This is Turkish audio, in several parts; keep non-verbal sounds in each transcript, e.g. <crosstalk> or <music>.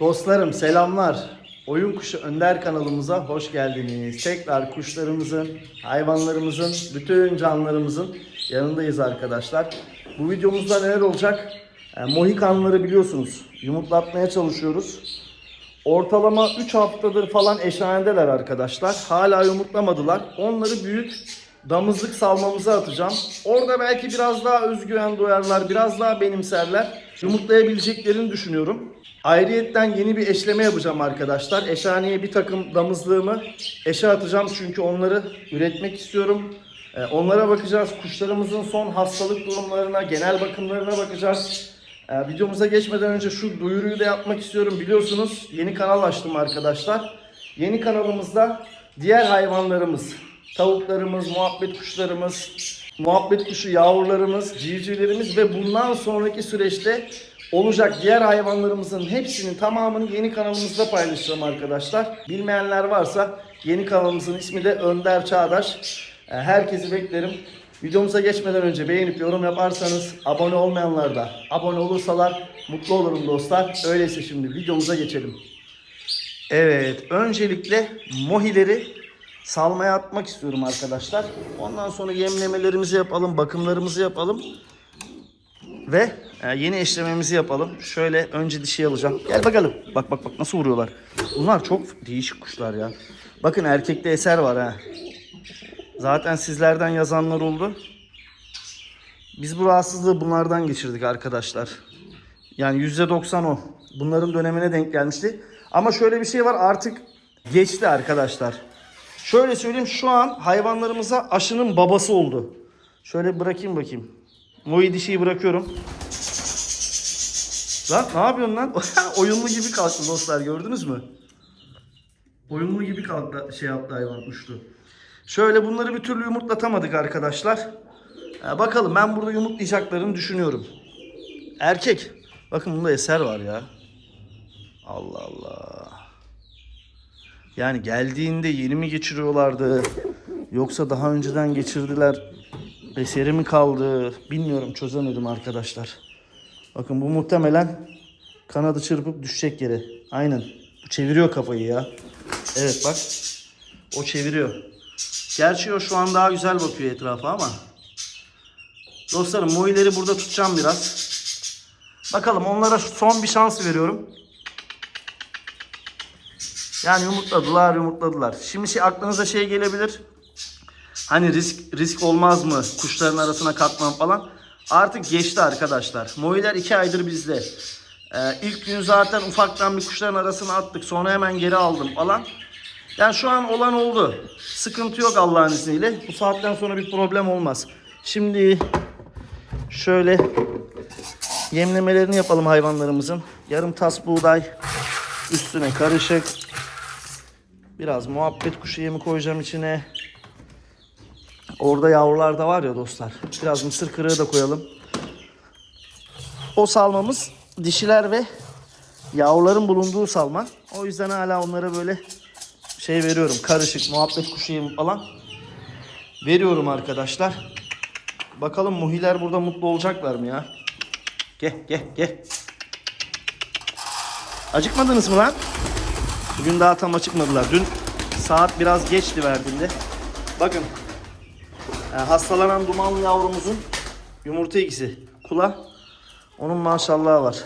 Dostlarım selamlar. Oyun Kuşu Önder kanalımıza hoş geldiniz. Tekrar kuşlarımızın, hayvanlarımızın, bütün canlılarımızın yanındayız arkadaşlar. Bu videomuzda neler olacak? E, Mohikanları biliyorsunuz yumurtlatmaya çalışıyoruz. Ortalama 3 haftadır falan eşhanedeler arkadaşlar. Hala yumurtlamadılar. Onları büyük damızlık salmamıza atacağım. Orada belki biraz daha özgüven duyarlar, biraz daha benimserler. Yumurtlayabileceklerini düşünüyorum. Ayrıyetten yeni bir eşleme yapacağım arkadaşlar. Eşhaneye bir takım damızlığımı eşe atacağım çünkü onları üretmek istiyorum. Ee, Onlara bakacağız. Kuşlarımızın son hastalık durumlarına, genel bakımlarına bakacağız. Ee, videomuza geçmeden önce şu duyuruyu da yapmak istiyorum. Biliyorsunuz yeni kanal açtım arkadaşlar. Yeni kanalımızda diğer hayvanlarımız, tavuklarımız, muhabbet kuşlarımız, muhabbet kuşu yavrularımız, civcivlerimiz ve bundan sonraki süreçte olacak diğer hayvanlarımızın hepsinin tamamını yeni kanalımızda paylaşacağım arkadaşlar. Bilmeyenler varsa yeni kanalımızın ismi de Önder Çağdaş. Ee, Herkesi beklerim. Videomuza geçmeden önce beğenip yorum yaparsanız abone olmayanlar da abone olursalar mutlu olurum dostlar. Öyleyse şimdi videomuza geçelim. Evet, öncelikle mohileri salmaya atmak istiyorum arkadaşlar. Ondan sonra yemlemelerimizi yapalım, bakımlarımızı yapalım. Ve e, yeni eşlememizi yapalım. Şöyle önce dişi alacağım. Gel bakalım. Bak bak bak nasıl vuruyorlar. Bunlar çok değişik kuşlar ya. Bakın erkekte eser var ha. Zaten sizlerden yazanlar oldu. Biz bu rahatsızlığı bunlardan geçirdik arkadaşlar. Yani %90 o. Bunların dönemine denk gelmişti. Ama şöyle bir şey var artık geçti arkadaşlar. Şöyle söyleyeyim şu an hayvanlarımıza aşının babası oldu. Şöyle bırakayım bakayım. Moyi dişiyi bırakıyorum. Lan ne yapıyorsun lan? <laughs> Oyunlu gibi kalktı dostlar gördünüz mü? Oyunlu gibi kalktı şey yaptı hayvan uçtu. Şöyle bunları bir türlü yumurtlatamadık arkadaşlar. Ha, bakalım ben burada yumurtlayacaklarını düşünüyorum. Erkek. Bakın bunda eser var ya. Allah Allah. Yani geldiğinde yeni mi geçiriyorlardı? Yoksa daha önceden geçirdiler. Eseri mi kaldı? Bilmiyorum çözemedim arkadaşlar. Bakın bu muhtemelen kanadı çırpıp düşecek yere. Aynen. Bu çeviriyor kafayı ya. Evet bak. O çeviriyor. Gerçi o şu an daha güzel bakıyor etrafa ama. Dostlarım moileri burada tutacağım biraz. Bakalım onlara son bir şans veriyorum. Yani yumurtladılar yumurtladılar. Şimdi şey, aklınıza şey gelebilir. Hani risk risk olmaz mı kuşların arasına katmam falan. Artık geçti arkadaşlar. Moiler iki aydır bizde. Ee, ilk gün zaten ufaktan bir kuşların arasına attık. Sonra hemen geri aldım falan. Yani şu an olan oldu. Sıkıntı yok Allah'ın izniyle. Bu saatten sonra bir problem olmaz. Şimdi şöyle yemlemelerini yapalım hayvanlarımızın. Yarım tas buğday üstüne karışık. Biraz muhabbet kuşu yemi koyacağım içine. Orada yavrular da var ya dostlar. Biraz mısır kırığı da koyalım. O salmamız dişiler ve yavruların bulunduğu salma. O yüzden hala onlara böyle şey veriyorum. Karışık muhabbet kuşu yemi falan. Veriyorum arkadaşlar. Bakalım muhiler burada mutlu olacaklar mı ya? Gel gel gel. Acıkmadınız mı lan? Bugün daha tam acıkmadılar. Dün saat biraz geçti verdiğinde. Bakın. e, hastalanan dumanlı yavrumuzun yumurta ikisi. Kula. Onun maşallahı var.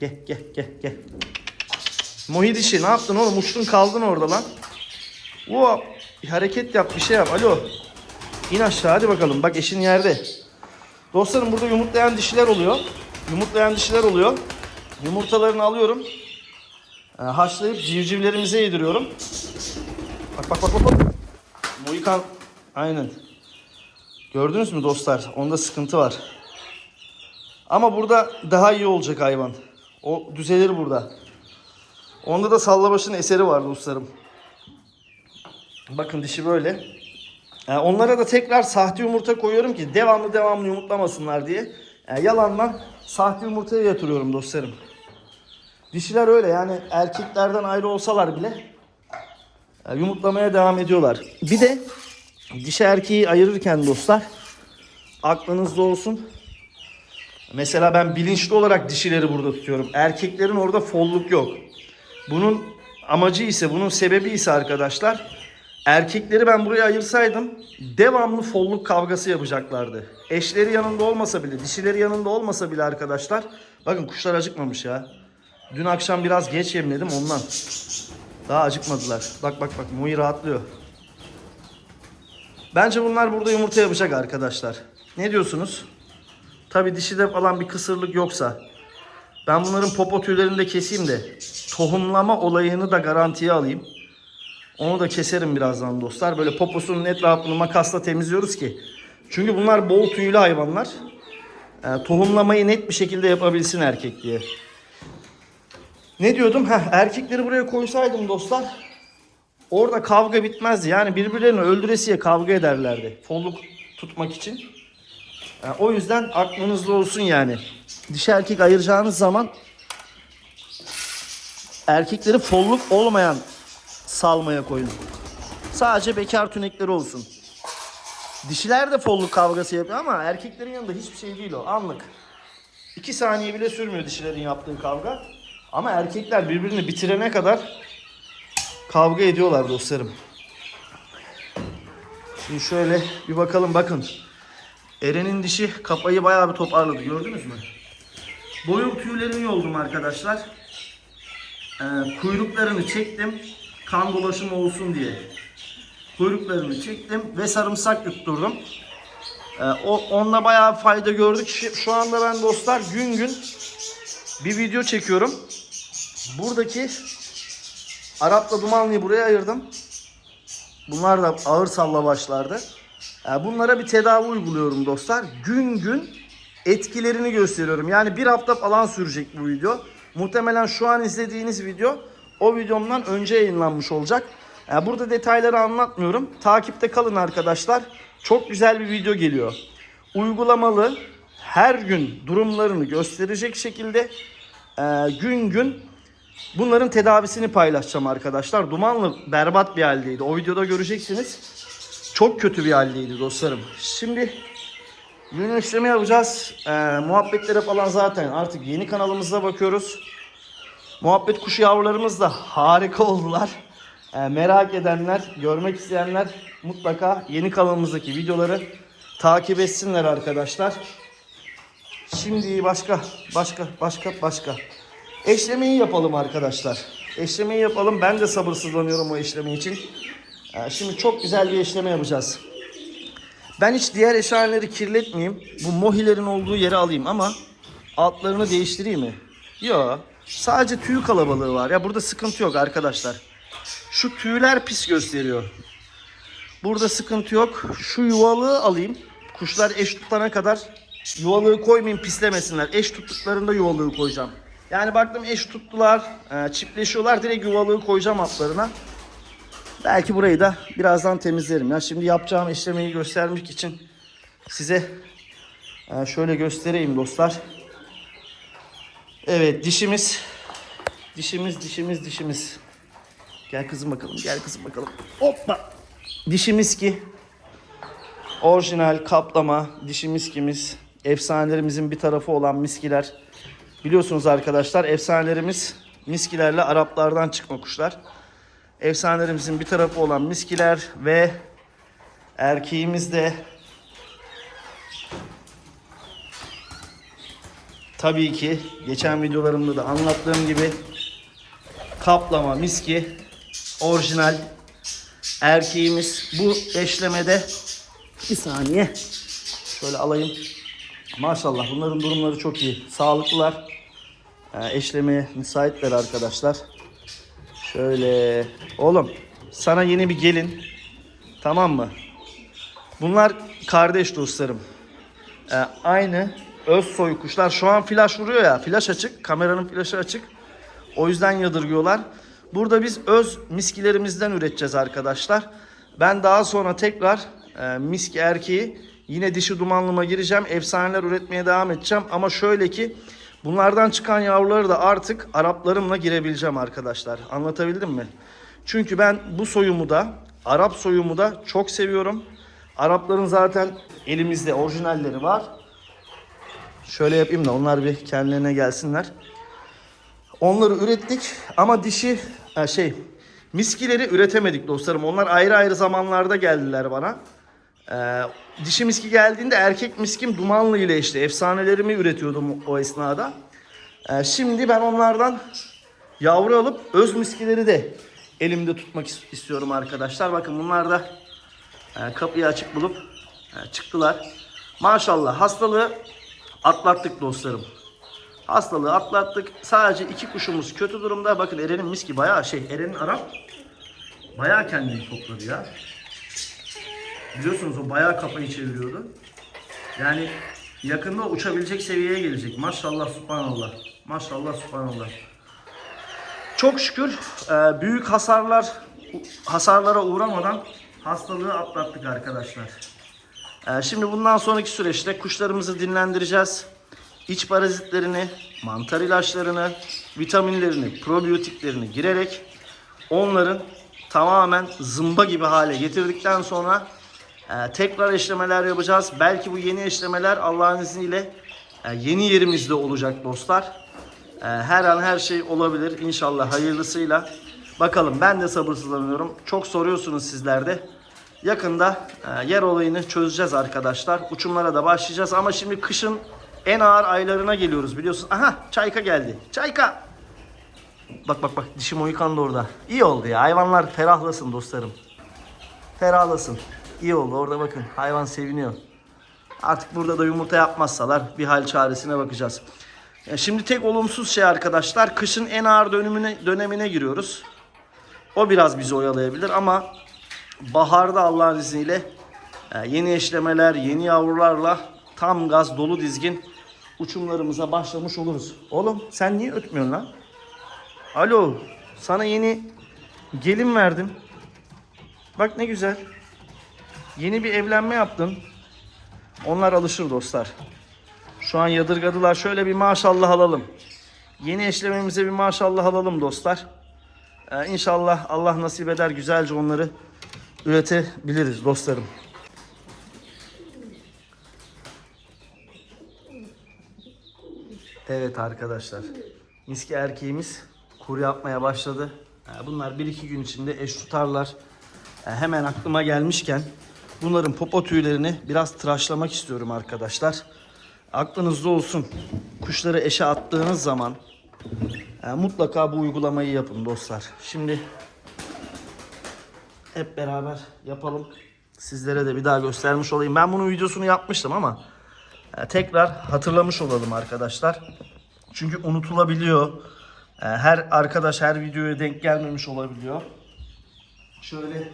Gel gel gel gel. Dişi ne yaptın oğlum? Uçtun kaldın orada lan. Oo, bir hareket yap bir şey yap. Alo. İn aşağı hadi bakalım. Bak eşin yerde. Dostlarım burada yumurtlayan dişiler oluyor. Yumurtlayan dişiler oluyor. Yumurtalarını alıyorum. E, haşlayıp civcivlerimize yediriyorum. Bak bak bak bak. bak. Mohikan. Aynen. Gördünüz mü dostlar? Onda sıkıntı var. Ama burada daha iyi olacak hayvan. O düzelir burada. Onda da sallabaşın eseri var dostlarım. Bakın dişi böyle. Ee, onlara da tekrar sahte yumurta koyuyorum ki devamlı devamlı yumurtlamasınlar diye. Ee, yalandan sahte yumurtaya yatırıyorum dostlarım. Dişiler öyle yani erkeklerden ayrı olsalar bile e, yumurtlamaya devam ediyorlar. Bir de dişi erkeği ayırırken dostlar aklınızda olsun. Mesela ben bilinçli olarak dişileri burada tutuyorum. Erkeklerin orada folluk yok. Bunun amacı ise, bunun sebebi ise arkadaşlar erkekleri ben buraya ayırsaydım devamlı folluk kavgası yapacaklardı. Eşleri yanında olmasa bile, dişileri yanında olmasa bile arkadaşlar bakın kuşlar acıkmamış ya. Dün akşam biraz geç yemledim ondan. Daha acıkmadılar. Bak bak bak Muhi rahatlıyor. Bence bunlar burada yumurta yapacak arkadaşlar. Ne diyorsunuz? Tabi dişide falan bir kısırlık yoksa. Ben bunların popo tüylerini de keseyim de tohumlama olayını da garantiye alayım. Onu da keserim birazdan dostlar. Böyle poposunun etrafını makasla temizliyoruz ki. Çünkü bunlar bol tüylü hayvanlar. Ee, tohumlamayı net bir şekilde yapabilsin erkek diye. Ne diyordum? Heh, erkekleri buraya koysaydım dostlar. Orada kavga bitmezdi. Yani birbirlerini öldüresiye kavga ederlerdi. Folluk tutmak için. Yani o yüzden aklınızda olsun yani. Dişi erkek ayıracağınız zaman erkekleri folluk olmayan salmaya koyun. Sadece bekar tünekleri olsun. Dişiler de folluk kavgası yapıyor ama erkeklerin yanında hiçbir şey değil o. Anlık. İki saniye bile sürmüyor dişilerin yaptığı kavga. Ama erkekler birbirini bitirene kadar kavga ediyorlar dostlarım. Şimdi şöyle bir bakalım bakın. Eren'in dişi kafayı bayağı bir toparladı gördünüz mü? Boyun tüylerini yoldum arkadaşlar. Ee, kuyruklarını çektim. Kan dolaşımı olsun diye. Kuyruklarını çektim ve sarımsak yutturdum. Ee, o, onunla bayağı fayda gördük. Şu anda ben dostlar gün gün bir video çekiyorum. Buradaki Arap'la Dumanlı'yı buraya ayırdım. Bunlar da ağır salla başlardı. Ee, bunlara bir tedavi uyguluyorum dostlar. Gün gün etkilerini gösteriyorum. Yani bir hafta falan sürecek bu video. Muhtemelen şu an izlediğiniz video o videomdan önce yayınlanmış olacak. Ee, burada detayları anlatmıyorum. Takipte kalın arkadaşlar. Çok güzel bir video geliyor. Uygulamalı her gün durumlarını gösterecek şekilde e, gün gün bunların tedavisini paylaşacağım arkadaşlar. Dumanlı berbat bir haldeydi. O videoda göreceksiniz. Çok kötü bir haldeydi dostlarım. Şimdi yün işlemi yapacağız. Ee, muhabbetlere falan zaten artık yeni kanalımızda bakıyoruz. Muhabbet kuşu yavrularımız da harika oldular. Ee, merak edenler, görmek isteyenler mutlaka yeni kanalımızdaki videoları takip etsinler arkadaşlar. Şimdi başka, başka, başka, başka. Eşlemeyi yapalım arkadaşlar. Eşlemeyi yapalım. Ben de sabırsızlanıyorum o eşleme için. Ee, şimdi çok güzel bir eşleme yapacağız. Ben hiç diğer eşhaneleri kirletmeyeyim. Bu mohilerin olduğu yere alayım ama altlarını değiştireyim mi? Yok. Sadece tüy kalabalığı var. Ya burada sıkıntı yok arkadaşlar. Şu tüyler pis gösteriyor. Burada sıkıntı yok. Şu yuvalığı alayım. Kuşlar eş tutana kadar yuvalığı koymayayım pislemesinler. Eş tuttuklarında yuvalığı koyacağım. Yani baktım eş tuttular, e, çiftleşiyorlar. Direkt yuvalığı koyacağım altlarına. Belki burayı da birazdan temizlerim. Ya şimdi yapacağım işlemeyi göstermek için size e, şöyle göstereyim dostlar. Evet dişimiz dişimiz dişimiz dişimiz. Gel kızım bakalım. Gel kızım bakalım. Hoppa. Dişimiz ki orijinal kaplama dişi miskimiz. Efsanelerimizin bir tarafı olan miskiler. Biliyorsunuz arkadaşlar efsanelerimiz miskilerle Araplardan çıkma kuşlar. Efsanelerimizin bir tarafı olan miskiler ve erkeğimiz de tabii ki geçen videolarımda da anlattığım gibi kaplama miski orijinal erkeğimiz bu eşlemede bir saniye şöyle alayım maşallah bunların durumları çok iyi. Sağlıklılar. Ee, eşlemeye müsaitler arkadaşlar. Şöyle oğlum sana yeni bir gelin tamam mı? Bunlar kardeş dostlarım. Ee, aynı öz soy kuşlar. Şu an flash vuruyor ya flash açık kameranın flaşı açık. O yüzden yadırgıyorlar. Burada biz öz miskilerimizden üreteceğiz arkadaşlar. Ben daha sonra tekrar e, miski erkeği yine dişi dumanlıma gireceğim. Efsaneler üretmeye devam edeceğim. Ama şöyle ki bunlardan çıkan yavruları da artık Araplarımla girebileceğim arkadaşlar. Anlatabildim mi? Çünkü ben bu soyumu da Arap soyumu da çok seviyorum. Arapların zaten elimizde orijinalleri var. Şöyle yapayım da onlar bir kendilerine gelsinler. Onları ürettik ama dişi şey miskileri üretemedik dostlarım. Onlar ayrı ayrı zamanlarda geldiler bana. Ee, dişi miski geldiğinde erkek miskim Dumanlı ile işte efsanelerimi üretiyordum o esnada. Ee, şimdi ben onlardan yavru alıp öz miskileri de elimde tutmak is- istiyorum arkadaşlar. Bakın bunlar da e, kapıyı açık bulup e, çıktılar. Maşallah hastalığı atlattık dostlarım. Hastalığı atlattık. Sadece iki kuşumuz kötü durumda. Bakın Eren'in miski bayağı şey. Eren'in Arap bayağı kendini topladı ya. Biliyorsunuz o bayağı kafayı çeviriyordu. Yani yakında uçabilecek seviyeye gelecek. Maşallah subhanallah. Maşallah subhanallah. Çok şükür e, büyük hasarlar hasarlara uğramadan hastalığı atlattık arkadaşlar. E, Şimdi bundan sonraki süreçte kuşlarımızı dinlendireceğiz. İç parazitlerini, mantar ilaçlarını, vitaminlerini, probiyotiklerini girerek onların tamamen zımba gibi hale getirdikten sonra e, tekrar eşlemeler yapacağız. Belki bu yeni eşlemeler Allah'ın izniyle e, yeni yerimizde olacak dostlar. E, her an her şey olabilir inşallah hayırlısıyla. Bakalım ben de sabırsızlanıyorum. Çok soruyorsunuz sizler de. Yakında e, yer olayını çözeceğiz arkadaşlar. Uçumlara da başlayacağız ama şimdi kışın en ağır aylarına geliyoruz biliyorsun. Aha Çayka geldi. Çayka. Bak bak bak dişim Moikan da orada. İyi oldu ya hayvanlar ferahlasın dostlarım. Ferahlasın. İyi oldu orada bakın hayvan seviniyor. Artık burada da yumurta yapmazsalar bir hal çaresine bakacağız. Şimdi tek olumsuz şey arkadaşlar kışın en ağır dönemine, dönemine giriyoruz. O biraz bizi oyalayabilir ama baharda Allah'ın izniyle e, yeni eşlemeler, yeni yavrularla tam gaz dolu dizgin uçumlarımıza başlamış oluruz. Oğlum sen niye ötmüyorsun lan? Alo sana yeni gelin verdim. Bak ne güzel. Yeni bir evlenme yaptın. Onlar alışır dostlar. Şu an yadırgadılar. Şöyle bir maşallah alalım. Yeni eşlememize bir maşallah alalım dostlar. Ee, inşallah Allah nasip eder güzelce onları üretebiliriz dostlarım. Evet arkadaşlar. Miski erkeğimiz kur yapmaya başladı. Ee, Bunlar 1-2 gün içinde eş tutarlar. Ee, Hemen aklıma gelmişken bunların popo tüylerini biraz tıraşlamak istiyorum arkadaşlar. Aklınızda olsun. Kuşları eşe attığınız zaman e, mutlaka bu uygulamayı yapın dostlar. Şimdi hep beraber yapalım. Sizlere de bir daha göstermiş olayım. Ben bunun videosunu yapmıştım ama e, tekrar hatırlamış olalım arkadaşlar. Çünkü unutulabiliyor. E, Her arkadaş her videoya denk gelmemiş olabiliyor. Şöyle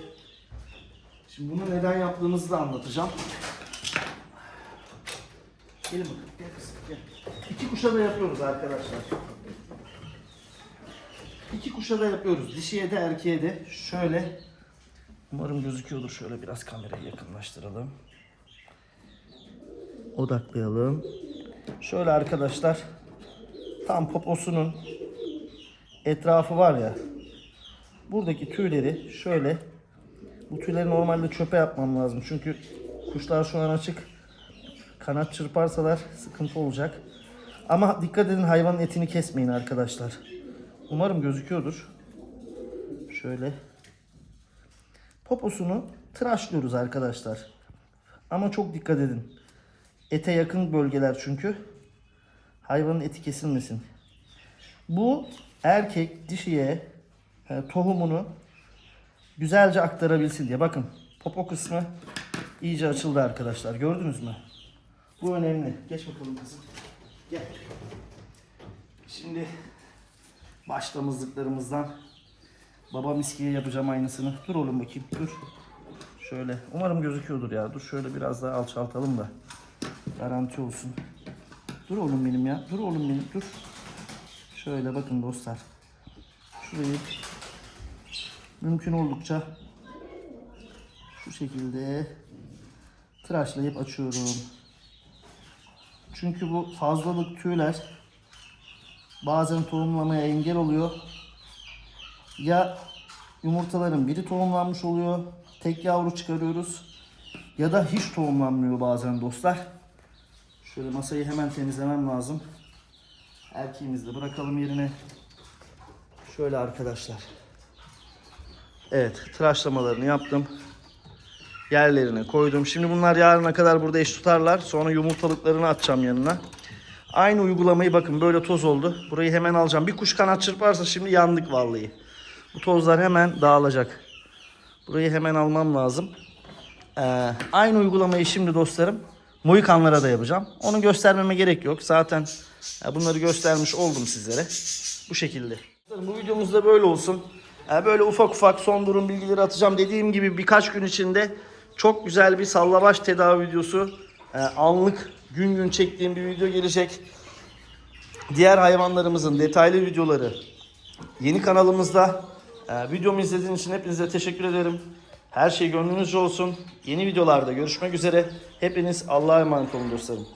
Şimdi bunu neden yaptığımızı da anlatacağım. Gelin bakalım. Gel kızım gel. İki kuşa da yapıyoruz arkadaşlar. İki kuşa da yapıyoruz. Dişiye de erkeğe de. Şöyle. Umarım gözüküyordur. Şöyle biraz kamerayı yakınlaştıralım. Odaklayalım. Şöyle arkadaşlar. Tam poposunun etrafı var ya. Buradaki tüyleri şöyle bu tüyleri normalde çöpe yapmam lazım. Çünkü kuşlar şu an açık. Kanat çırparsalar sıkıntı olacak. Ama dikkat edin hayvanın etini kesmeyin arkadaşlar. Umarım gözüküyordur. Şöyle. Poposunu tıraşlıyoruz arkadaşlar. Ama çok dikkat edin. Ete yakın bölgeler çünkü. Hayvanın eti kesilmesin. Bu erkek dişiye e, tohumunu güzelce aktarabilsin diye. Bakın popo kısmı iyice açıldı arkadaşlar. Gördünüz mü? Bu önemli. Geç bakalım kızım. Gel. Şimdi başlamızlıklarımızdan baba miskiye yapacağım aynısını. Dur oğlum bakayım. Dur. Şöyle. Umarım gözüküyordur ya. Dur şöyle biraz daha alçaltalım da. Garanti olsun. Dur oğlum benim ya. Dur oğlum benim. Dur. Şöyle bakın dostlar. Şurayı mümkün oldukça şu şekilde tıraşlayıp açıyorum. Çünkü bu fazlalık tüyler bazen tohumlamaya engel oluyor. Ya yumurtaların biri tohumlanmış oluyor, tek yavru çıkarıyoruz ya da hiç tohumlanmıyor bazen dostlar. Şöyle masayı hemen temizlemem lazım. Erkeğimizi de bırakalım yerine. Şöyle arkadaşlar. Evet tıraşlamalarını yaptım. Yerlerine koydum. Şimdi bunlar yarına kadar burada eş tutarlar. Sonra yumurtalıklarını atacağım yanına. Aynı uygulamayı bakın böyle toz oldu. Burayı hemen alacağım. Bir kuş kanat çırparsa şimdi yandık vallahi. Bu tozlar hemen dağılacak. Burayı hemen almam lazım. Ee, aynı uygulamayı şimdi dostlarım Mohikanlara da yapacağım. Onu göstermeme gerek yok. Zaten e, bunları göstermiş oldum sizlere. Bu şekilde. Bu videomuz da böyle olsun. E, böyle ufak ufak son durum bilgileri atacağım. Dediğim gibi birkaç gün içinde çok güzel bir sallabaş tedavi videosu. e, anlık gün gün çektiğim bir video gelecek. Diğer hayvanlarımızın detaylı videoları yeni kanalımızda. E, videomu izlediğiniz için hepinize teşekkür ederim. Her şey gönlünüzce olsun. Yeni videolarda görüşmek üzere. Hepiniz Allah'a emanet olun dostlarım.